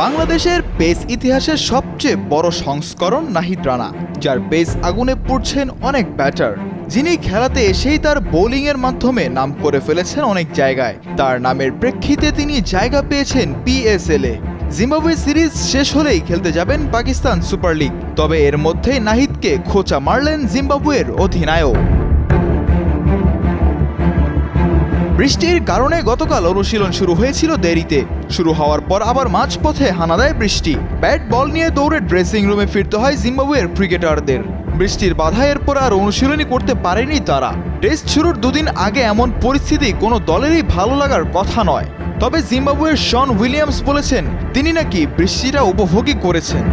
বাংলাদেশের পেস ইতিহাসের সবচেয়ে বড় সংস্করণ নাহিদ রানা, যার পেস আগুনে পড়ছেন অনেক ব্যাটার। যিনি খেলাতে এসেই তার বোলিংয়ের মাধ্যমে নাম করে ফেলেছেন অনেক জায়গায়। তার নামের প্রেক্ষিতে তিনি জায়গা পেয়েছেন পিএসএল এ। জিম্বাবুয়ে সিরিজ শেষ হলেই খেলতে যাবেন পাকিস্তান সুপার লিগ। তবে এর মধ্যেই নাহিদকে খোঁচা মারলেন জিম্বাবুয়ের অধিনায়ক। বৃষ্টির কারণে গতকাল অনুশীলন শুরু হয়েছিল দেরিতে। শুরু হওয়ার পর আবার মাঝপথে হানা দেয় বৃষ্টি। ব্যাট বল নিয়ে দৌড়ে ড্রেসিং রুমে ফিরতে হয় জিম্বাবুয়ের ক্রিকেটারদের। বৃষ্টির বাধা এরপর আর অনুশীলনই করতে পারেনি তারা। টেস্ট শুরুর দুদিন আগে এমন পরিস্থিতি কোনো দলেরই ভালো লাগার কথা নয়। তবে জিম্বাবুয়ের শন উইলিয়ামস বলেছেন, তিনি নাকি বৃষ্টিটা উপভোগই করেছেন।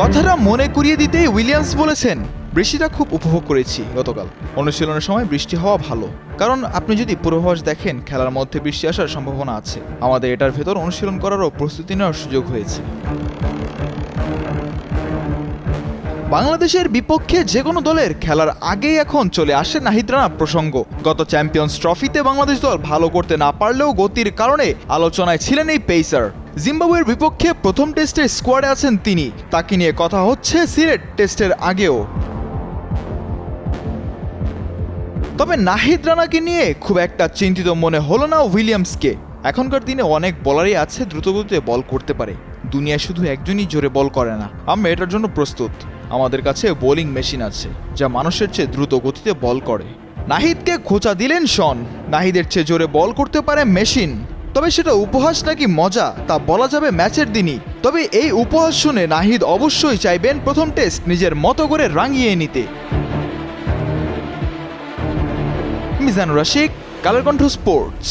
কথাটা মনে করিয়ে দিতেই উইলিয়ামস বলেছেন বৃষ্টিটা খুব উপভোগ করেছি গতকাল। অনুশীলনের সময় বৃষ্টি হওয়া ভালো। কারণ আপনি যদি পূর্বাভাস দেখেন, খেলার মধ্যে বৃষ্টি আসার সম্ভাবনা আছে। আমাদের এটার ভেতর অনুশীলন করারও প্রস্তুতি নেওয়ার সুযোগ হয়েছে। বাংলাদেশের বিপক্ষে যে কোনো দলের খেলার আগেই এখন চলে আসে নাহিদ রানা প্রসঙ্গ। গত চ্যাম্পিয়ন্স ট্রফিতে বাংলাদেশ দল ভালো করতে না পারলেও গতির কারণে আলোচনায় ছিলেন এই পেসার। জিম্বাবুয়ের বিপক্ষে প্রথম টেস্টে স্কোয়াডে আছেন তিনি। তাকে নিয়ে কথা হচ্ছে সিলেট টেস্টের আগেও। তবে নাহিদ রানাকে নিয়ে খুব একটা চিন্তিত মনে হলো না উইলিয়ামসকে। এখনকার দিনে অনেক বলারই আছে দ্রুতগতিতে বল করতে পারে। দুনিয়ায় শুধু একজনই জোরে বল করে না। আমরা এটার জন্য প্রস্তুত। আমাদের কাছে বোলিং মেশিন আছে, যা মানুষের চেয়ে দ্রুত গতিতে বল করে। নাহিদকে খোঁচা দিলেন শন। নাহিদের চেয়ে জোরে বল করতে পারে মেশিন। তবে সেটা উপহাস নাকি মজা, তা বলা যাবে ম্যাচের দিনই। তবে এই উপহাস শুনে নাহিদ অবশ্যই চাইবেন প্রথম টেস্ট নিজের মতো করে রাঙিয়ে নিতে। মিজানুর রশিক কালার কণ্ঠ স্পোর্টস